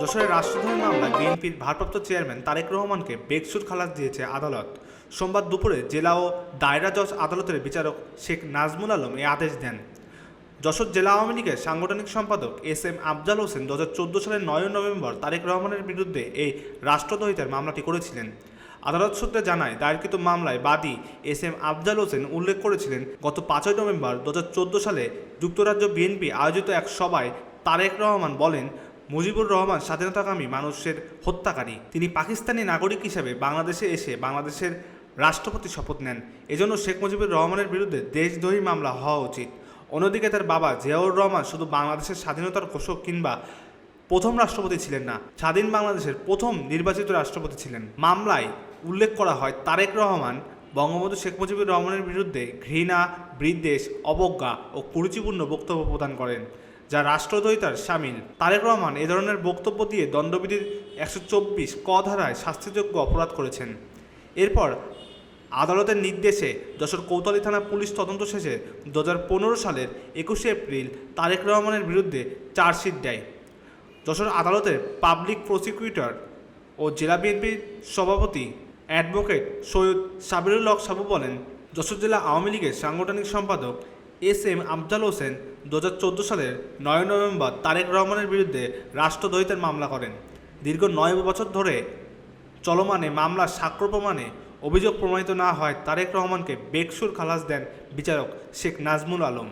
যশোরের রাষ্ট্রদ্রোহী মামলায় বিএনপির ভারপ্রাপ্ত চেয়ারম্যান তারেক রহমানকে বেকসুর খালাস দিয়েছে আদালত। সোমবার দুপুরে জেলা ও দায়রা জজ আদালতের বিচারক শেখ নাজমুল আলম এ আদেশ দেন। যশোর জেলা আওয়ামী লীগের সাংগঠনিক সম্পাদক এস এম আফজাল হোসেন দু হাজার চোদ্দ সালের নয় নভেম্বর তারেক রহমানের বিরুদ্ধে এই রাষ্ট্রদ্রোহিতার মামলাটি করেছিলেন। আদালত সূত্রে জানায়, দায়েরকৃত মামলায় বাদী এস এম আফজাল হোসেন উল্লেখ করেছিলেন, গত পাঁচই নভেম্বর দু হাজার চোদ্দ সালে যুক্তরাজ্য বিএনপি আয়োজিত এক সভায় তারেক রহমান বলেন মুজিবুর রহমান স্বাধীনতাকামী মানুষের হত্যাকারী। তিনি পাকিস্তানি নাগরিক হিসেবে বাংলাদেশে এসে বাংলাদেশের রাষ্ট্রপতি শপথ নেন। এজন্য শেখ মুজিবুর রহমানের বিরুদ্ধে দেশদ্রোহী মামলা হওয়া উচিত। অন্যদিকে তার বাবা জিয়াউর রহমান শুধু বাংলাদেশের স্বাধীনতার ঘোষক কিংবা প্রথম রাষ্ট্রপতি ছিলেন না, স্বাধীন বাংলাদেশের প্রথম নির্বাচিত রাষ্ট্রপতি ছিলেন। মামলায় উল্লেখ করা হয়, তারেক রহমান বঙ্গবন্ধু শেখ মুজিবুর রহমানের বিরুদ্ধে ঘৃণা, বিদ্বেষ, অবজ্ঞা ও কুরুচিপূর্ণ বক্তব্য প্রদান করেন। যা রাষ্ট্রদ্বৈতার সামিল তারেক রহমান এ ধরনের বক্তব্য দিয়ে দণ্ডবিধির একশো চব্বিশ ক ধারায় শাস্তিযোগ্য অপরাধ করেছেন। এরপর আদালতের নির্দেশে যশোর কৌতলী থানা পুলিশ তদন্ত শেষে দু হাজার পনেরো সালের একুশে এপ্রিল তারেক রহমানের বিরুদ্ধে চার্জশিট দেয়। যশোর আদালতের পাবলিক প্রসিকিউটর ও জেলা বিএনপির সভাপতি অ্যাডভোকেট সৈয়দ সাবিরুল হক সাবু বলেন, যশোর জেলা আওয়ামী লীগের সাংগঠনিক সম্পাদক এস এম আফজাল হোসেন দু হাজার চোদ্দ সালের নয় নভেম্বর তারেক রহমানের বিরুদ্ধে রাষ্ট্রদ্রোহিতার মামলা করেন। দীর্ঘ নয় বছর ধরে চলমানে মামলার সাক্ষ্য প্রমাণে অভিযোগ প্রমাণিত না হয় তারেক রহমানকে বেকসুর খালাস দেন বিচারক শেখ নাজমুল আলম।